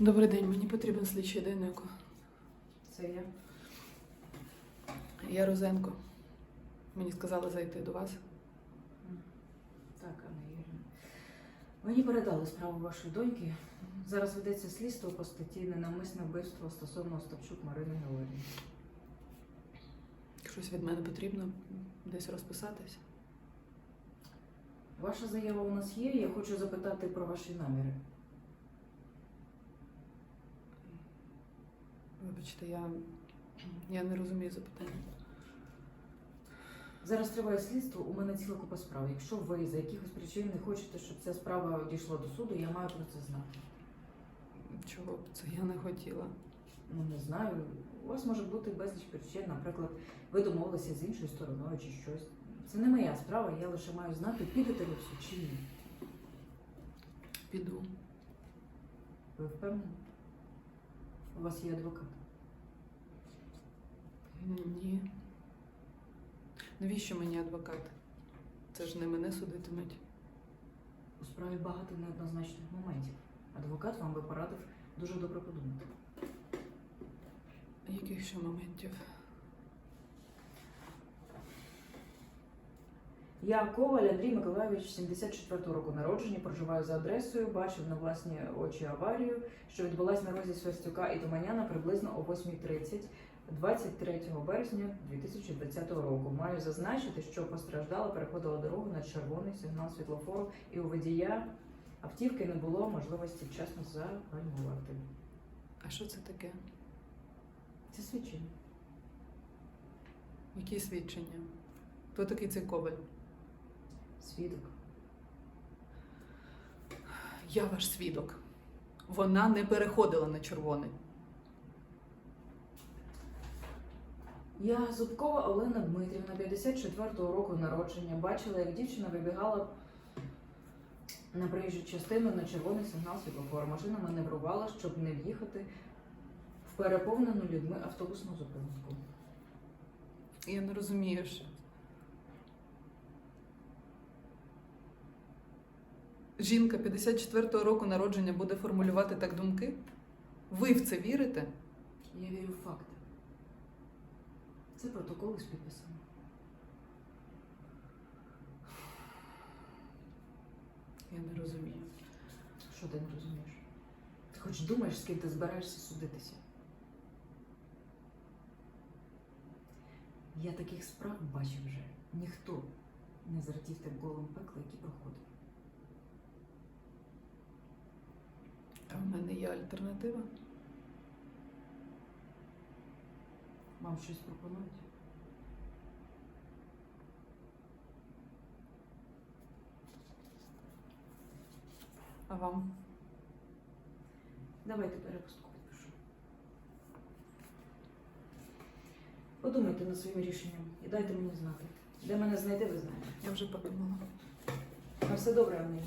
Добрий день, мені потрібен слідчий Дейнеко. Це я. Я Розенко. Мені сказали зайти до вас. Так, Анна Юрівна. Мені передали справу вашої доньки. Зараз ведеться слідство по статті ненавмисне вбивство стосовно Остапчук Марини Георгіївни. Щось від мене потрібно десь розписатись. Ваша заява у нас є. Я хочу запитати про ваші наміри. Вибачте, я, я не розумію запитання. Зараз триває слідство, у мене ціла купа справ. Якщо ви за якихось причин не хочете, щоб ця справа дійшла до суду, я маю про це знати. Чого б це я не хотіла? Ну не знаю. У вас може бути безліч причин, наприклад, ви домовилися з іншою стороною чи щось. Це не моя справа, я лише маю знати, підете ви в суд чи ні. Піду. Ви впевнені? У вас є адвокат. Ні. Навіщо мені адвокат? Це ж не мене судитимуть. У справі багато неоднозначних моментів. Адвокат вам би порадив дуже добре подумати. Яких ще моментів? Я Коваль Андрій Миколайович, 74-го року народження, проживаю за адресою, бачив на власні очі аварію, що відбулась на розі Свистюка і Туманяна приблизно о 8.30 23 березня 2020 року. Маю зазначити, що постраждала переходила дорогу на червоний сигнал світлофору, і у водія автівки не було можливості вчасно загальмувати. А що це таке? Це свідчення. Які свідчення? Хто такий цей коваль? Свідок. Я ваш свідок. Вона не переходила на червоний. Я Зубкова Олена Дмитрівна, 54-го року народження, бачила, як дівчина вибігала на проїжджу частину на червоний сигнал світлофору. Машина маневрувала, щоб не в'їхати в переповнену людьми автобусну зупинку. Я не розумію, що. Жінка 54-го року народження буде формулювати так думки? Ви в це вірите? Я вірю в факти. Це протоколи з підписами. Я не розумію. Що ти не розумієш? Ти хоч думаєш, з ким ти збираєшся судитися? Я таких справ бачив вже. Ніхто не зрадів тим голим пекла, які проходив. А в мене є альтернатива. Вам щось пропонують? А вам? Давайте перепустку підпишу. Подумайте над своїм рішенням і дайте мені знати. Де мене знайти, ви знаєте. Я вже подумала. На все добре, Ігорівна.